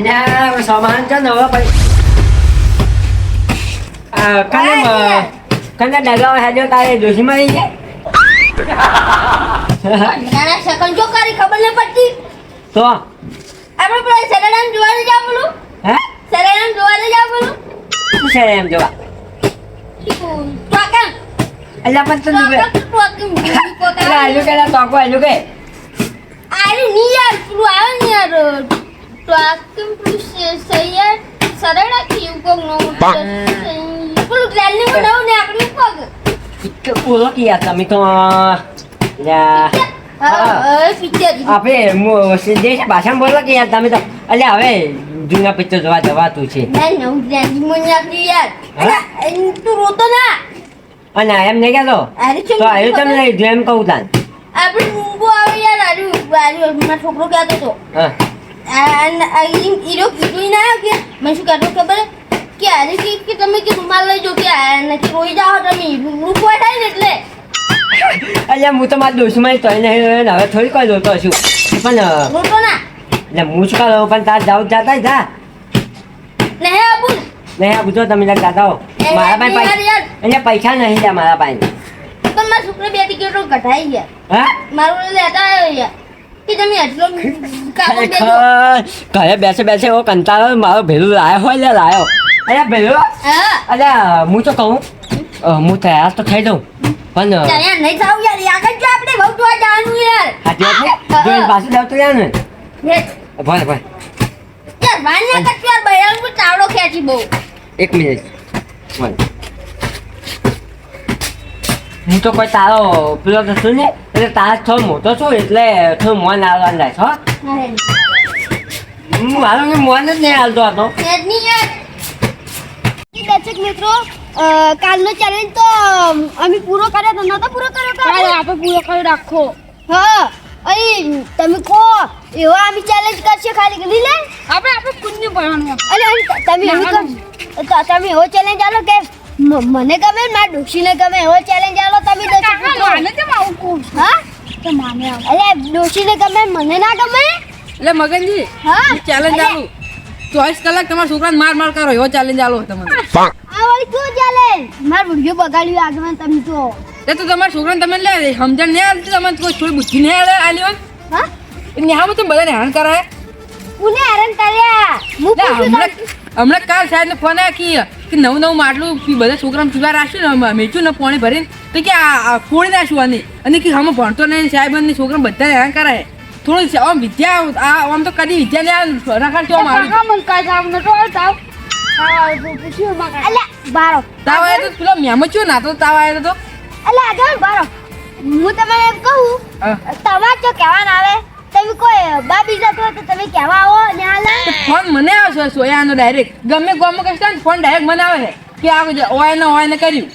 તમારો સામાન છે ને હવે પછી આ કને મ- કને ડગાવ હેજો તારે જોશીમાં લઈ જાય નાના સેકન્ડ જો કરી ખબર નહીં પડતી તો આપણે પેલા સેરેડામ જોવા નહીં જાવ બોલું હે સેરેડામ જોવા નહીં જાવ બોલું શું છે એમ જોવા ટોકન એટલે પણ તો ડૂબે ટોકન ટોકન એટલે આલુ કે તોકો આલુ કે અરે ની યાર પેલું આવે ને યાર ટોકન પેલું સે- સૈયદ સરળા કે એવું કોક નો પેલું ગ્લેલની બનાવું ને આપણે પગ કે ઓળો કે તમે તો લ્યા હવે આપણે દેશ ભાષામાં બોલો કે યાર તમે તો એટલે હવે જૂના પિક્ચર જોવા જવાતું છે. તું રોતો ના. અને એમ નહીં કહેતો? તો આવ્યું તમે એમ કહું તાન. આપણે આવે યાર છોકરો કહેતો હતો હા. હીરો કીધું ના કે મેં શું કહેતો ખબર કે આજે કે તમે કે રૂમાલ લઈ જો કે નથી રોઈ જાઓ તમે રૂપવા થાય ને એટલે અલ્યા હું તો મારા દોસ્તમાં તો એને હવે થોડી કોઈ જોતો છું પણ અ, ના એટલે હું શું કરું પણ તાર જાઉં જાતા જા નહીં આપું નહીં આપું જો તમે જાતા હો મારા પાસે. પૈસા એટલે પૈસા નહીં લે મારા પાસે તો મારા છોકરા બે ટિકિટો કઢાઈ ગયા હા મારું લેતા આવ્યો યાર કે તમે એટલો કામ દેજો ખરેખર ઘરે બેસે બેસે એવો કંટાળો મારો ભેલું લાયો હોય લે લાયો અરે ભેલું હા અરે હું તો કહું અ, હું તૈયાર તો થઈ દઉં પણ અ, ચાલ યાર નહીં થાવ યાર આગળ જો આપણે બહુ જોવા જવાનું યાર સાચી વાત છે જોઈને પાછું જાવ તો યાર ને હે, ભલે ભલે યાર વાન ના કરતી યાર બૈરાનું તો ચાવડો ખેંચી બહુ એક મિનિટ ભલે હું તો કોઈ તારો પેલો તો છું ને એટલે તારા છો મોટો છું એટલે થોડું મોન આવવાનું હું. મારો મોન જ નહીં હાલતો હતો દર્શક મિત્રો કાલનો ચેલેન્જ તો અમે પૂરો કર્યો તો નતો પૂરો કર્યો કાલે? આપણે પૂરો કર્યો રાખો હા અહીં તમે કહો એવો અમે ચેલેન્જ કરશે ખાલી કરી લે? આપણે આપણે કુંજ ભરવાનું. અને તમે તમે એવો ચેલેન્જ આલો કે મને ગમે ને મારા ડોશીને ગમે એવો ચેલેન્જ આલો તમે તો. માને કેમ આવું કહું હા? તો માને આવું. અરે ડોશીને ગમે મને ના ગમે? એટલે મગનજી હા? ચેલેન્જ આલો. ચોવીસ કલાક તમારા છોકરાને માર માર કરો એવો ચેલેન્જ આલો તમને. આ વળી શું ચેલેન્જ માર વિડિયો બગાડ્યું આગળ તમે તો. તે તો તમારા છોકરાને તમે લે સમજણ નહીં આવતી તમને કોઈ થોડી બુદ્ધિ નહીં આવે આલ્યો હા? એ હા તો બધાને હેરાન કરાય કોને હેરાન કર્યા? હું હમણાં કાલ સાહેબ કાલ સાહેબને ફોન આવ્યો કે નવું નવું માટલું બધા છોકરાને પીવા રાખ્યું ને મેચું ને પાણી ભરીને તો કે આ ફોડી નાખ્યું આને. અને કે હમ ભણતો નહીં સાહેબ અને છોકરા બધા હેરાન કરાય. થોડું આમ વિદ્યા આ આમ તો કદી વિદ્યા ને રખાડ કેવા મારી તાવ. આવ્યો તો પેલો મેમો ચો નાતો તાવ આવ્યો તો અલ્યા જો બારો. હું તમને એમ કહું તમારે જો કહેવાના આવે તમે કોઈ બાબી જતો હોય તો તમે કહેવા આવો ને હાલ. ફોન મને આવે છે સોયાનો ડાયરેક્ટ ગમે ગમે કહેતા ને ફોન ડાયરેક્ટ મને આવે છે. કે આ ઓય ને ઓય ને કર્યું.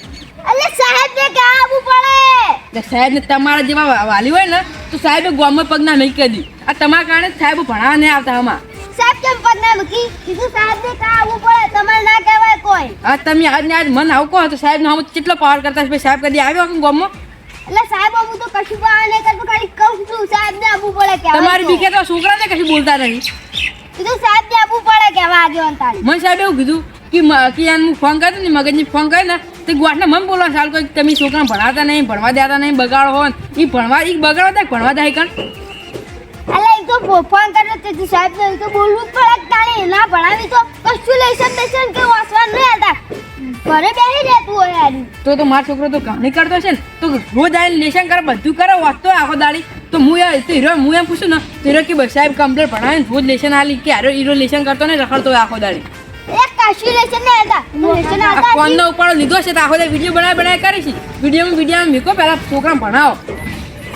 અલે સાહેબ ને કે આવું પડે. સાહેબ ને તમારા જેવા વાલી હોય ને તો સાહેબે ગોમાં પગના નહીં કરી દીધું. આ તમારા કારણે સાહેબ ભણાવવા નહીં આવતા આમાં. સાહેબ કેમ પગ ના મૂકી? કીધું સાહેબ ને કે આવું પડે તમારે ના કહેવાય કોઈ. આ તમે આજ ને આજ મન આવું કહો તો સાહેબ નો કેટલો પાવર કરતા છે? સાહેબ કદી આવ્યો કે ગોમાં? એટલે સાહેબ હું તો કશું પણ નહીં કરતું ખાલી કહું છું સાહેબ ને આવવું પડે કે તમારી બીકે તો છોકરાને કશું બોલતા નહીં. કીધું સાહેબ ને આપવું પડે કહેવા આગળ અંતાળી મને સાહેબ એવું કીધું કે મ- કે હું ફોન કર્યો ને મગજની ફોન કર્યો ને તે ગોઠને મન બોલવા સાલ કોઈ તમે છોકરા ભણાતા નહીં ભણવા દેતા નહીં બગાડો હોય એ ભણવા એ બગાડો ભણવા દે કણ. એ તો ફો- ફોન તેથી સાહેબ ને તો બોલવું જ પડે તાળી ના ભણાવી તો કશું લઈ શકતા છે કે વાંચવા નહીં હતા ઘરે બેસી રહેતું હોય યાર. તો તો મારો છોકરો તો કહાની કરતો છે ને તો રોજ આવીને લેશન કરે બધું કરે વાંચતો આખો દાડી. તો હું યાર તો હીરો હું એમ પૂછું ને તો હીરો કે સાહેબ કમ્પ્લેટ ભણાવે ને રોજ લેશન આલી કે હારો હીરો લેશન કરતો ને રખડતો આખો દાડી. એક કશું લેશન નહીં હતા લેશન આ હતા ફોનનો ઉપાડો લીધો છે તો આખો દાડી વીડિયો બનાવી બનાવી કરીશ વિડીયોમાં વીડિયો મીકો પહેલા છોકરા ભણાવો.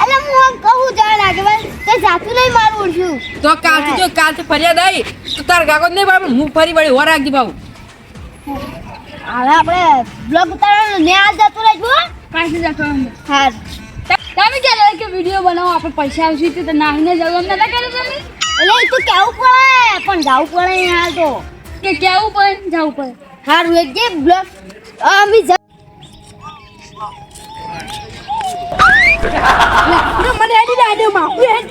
અલે હું આમ કહું લાગે ભાઈ જાતું નહીં મારું ઓળખ્યું તો કાલથી જો કાલથી ફરિયાદ આવી તો તાર કાગળ નહીં બાબુ હું ફરી વળી હો રાખજી બાબુ હવે આપણે બ્લોગ ઉતારવાનો ને આ જતું રહેજો કાંઈ જતો હા. તમે ક્યારે કે વીડિયો બનાવો આપણે પૈસા આવશે તો નાહીને જવું એમ નતા કર્યું તમે? એટલે એ તો કેવું પડે પણ જવું પડે હાલ તો. કે કેવું પડે જવું પડે. હારું એક જે બ્લોગ અમે જ- મને હેડી દે હેડી માફી હેડ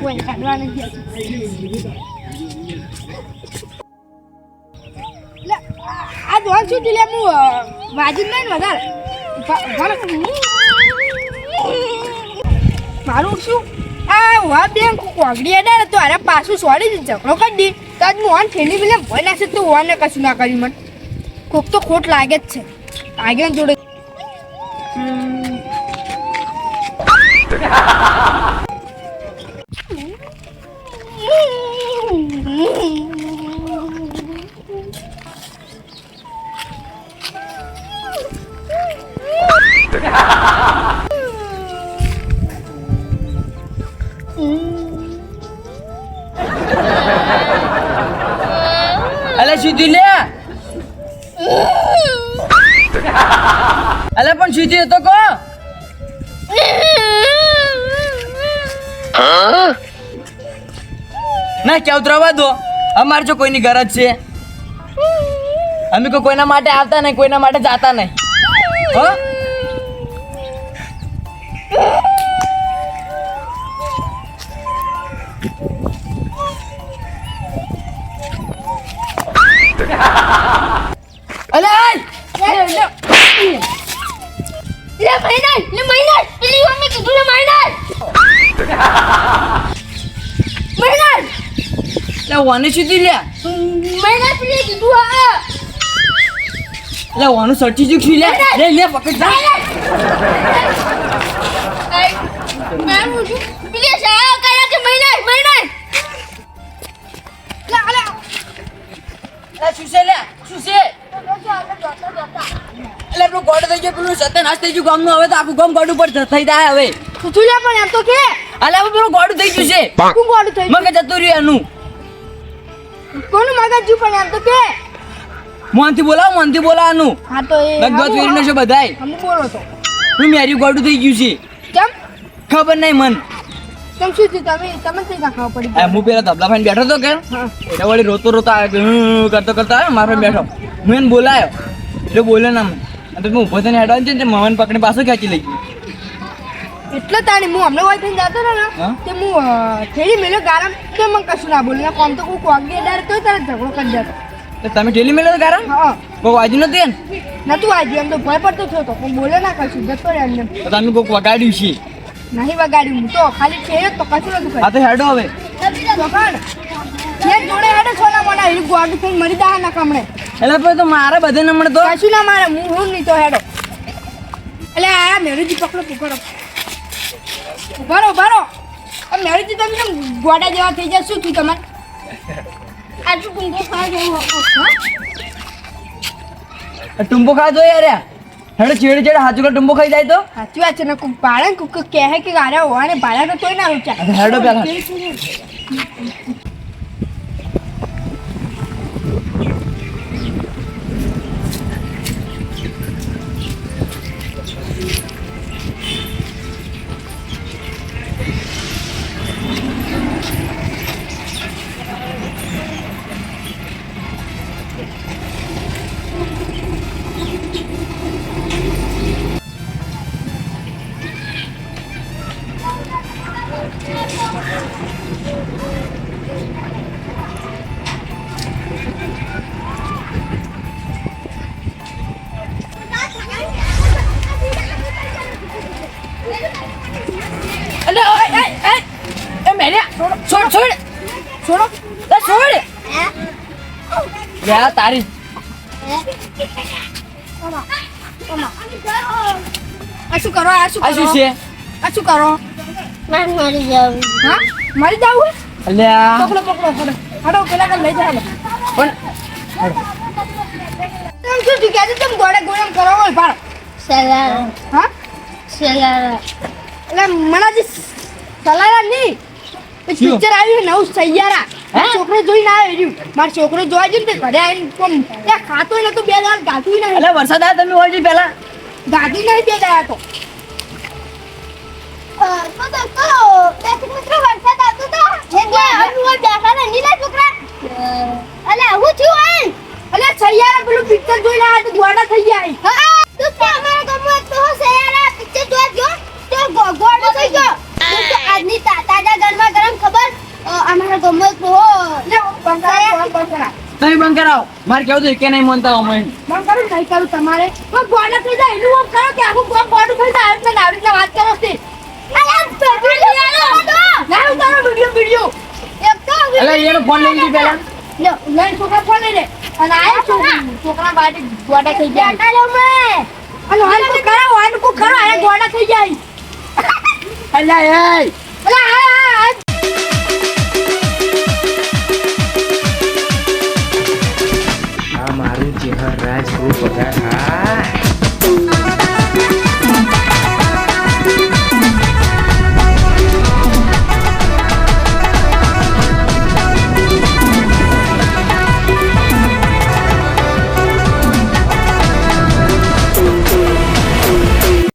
કોઈ કાઢવા નથી લે, આ જોન શું થયું લે હું વાજુ નહીં વધારે. મારું શું આ વા બેન કોગડી અડાડે તો અરે પાછું જ ઝઘડો કરી દી તો આજ હું ઓન ઠેલી પેલે ભય નાખશે તો ઓને કશું ના કર્યું મને કોક તો ખોટ લાગે જ છે આગળ જોડે હમ. અલે સીધી લે અલે, પણ સીધી તો કો ના, ક્યાં ઉતરવા દો. અમારે જો કોઈની ગરજ છે. અમે કોઈ કોઈના માટે આવતા નહીં, કોઈના માટે જાતા નહીં. હો? વાની સીધી લે. મહિના પેલી કીધું હા લે વાનું સરચી જુ ખી લે. લે લે પકડ જા. મેં કે મહિના મહિના લે લે લે શું લે. શું એટલે પેલું ગોડ થઈ ગયો પેલું સત્યનાશ થઈ ગયું ગામનું. હવે તો આખું ગામ ગોડ ઉપર થઈ જાય હવે. પૂછું લે પણ એમ તો કે. અલે પેલું ગોડું થઈ ગયું છે. શું ગોળું થઈ મગજ જતું રહ્યું એનું. કોનું મગજ જુ પણ એમ તો કે મોનથી બોલાવ મોનથી બોલાવાનું. હા તો એ લગભગ વેરીને છે બધાય. હમ બોલો તો. હું મેરી ગોડું થઈ ગયું છે. કેમ? ખબર નહીં મન. કેમ શું થયું? તમે તમે કઈ ખાવા પડી એ હું પેલા ધબલા ફાઈને બેઠો તો કે? હા. એટલે વળી રોતો રોતો કરતો કરતો આવ્યો મારા બેઠો. હું એને બોલાયો. એટલે બોલે ના મને તો હું ઊભો થઈને હેડવાનું છે ને તે પકડી પાછો ખેંચી લઈ ગયો. એટલે તાણી હું હમણાં હોય થઈને જતો ને તે હું ઠેલી મેલો મેલ્યો ગારામ તો મને કશું ના બોલ્યું. કોમ તો કોઈ કોગી અડાડે તોય તારે ઝઘડો કરી જતો તો તમે ઠેલી મેલો તો હા. કોઈ વાજ્યું નથી ને નતું વાજ્યું એમ તો ભય પડતો થયો તો. પણ બોલે ના કશું જતો રહે એમને. તો તમે કોઈક વગાડ્યું છે? નહીં વગાડ્યું હું તો ખાલી છે તો કશું નતું આ તો હેડો હવે. કર્યું છે જોડે હેડો છોલા મોડા એ ગોડું થઈ મરી દાહ ના કમણે. એટલે પછી તો મારે બધે નમણે તો? કશું ના મારે હું હું નહીં તો હેડો. એટલે આ મેરુજી પકડો પકડો ઉભારો ઉભારો આ મેરુજી તમે ગોડા જેવા થઈ જાય શું થયું તમારે? આટલું ટૂંકો ખાવા જેવું ટુંબો હા. ટુંબો અરે. યાર હેડો ચેડે ચેડે હાથું કા ટુંબો ખાઈ જાય તો. સાચી વાત છે ને કોઈ પાડે ને કહે કે આરે હોવા ને પાડ્યા તો તોય ના તો હેડો પેલા. આ તારી. આ શું કરો આ શું આ શું છે? આ શું કરો? માર જાવ હા? મરી જાવ અલે આ. પકડો પકડો પકડો. હડો પેલા કર લઈ જાવ પણ તમે શું થયું કે તમે ગોળે ગોળે કરો હોય પાડો સલારા હા? સલારા એટલે મનાજી સલારા નહીં? પિક્ચર આવ્યું છે નવું સૈયારા. હે? છોકરો જોઈને આવ્યો રહ્યું મારો છોકરો જોવા જઈને ઘરે આવીને કોમ ત્યાં ખાતો નતો બે દાળ ગાતું નહીં. એટલે વરસાદ આવ્યો તમે હોય પેલા? ગાતું નહીં બે દાળ તો. તો તો તો બેસી મિત્રો વરસાદ આવતો તો એટલે હજુ ઓય બેઠા ને નીલા છોકરા અલે હું થયું આય એટલે સૈયારા પેલું પિક્ચર જોઈને આવ્યા તો ગોળા થઈ ગયા હા તું કે અમારા ગામમાં તો હો સયારા પિક્ચર જોવા ગયો તો ગોગોડો થઈ ગયો તું કે બંધ કરાવો મારે કેવું તો કે નહીં માનતા અમે બંધ કરું નહીં કરું તમારે. તો બોર્ડ થઈ જાય એનું આમ કરો કે આખું બોર્ડ બોર્ડ થઈ જાય. એટલે આવી રીતના વાત કરો છે ના 金河篮球火柴台。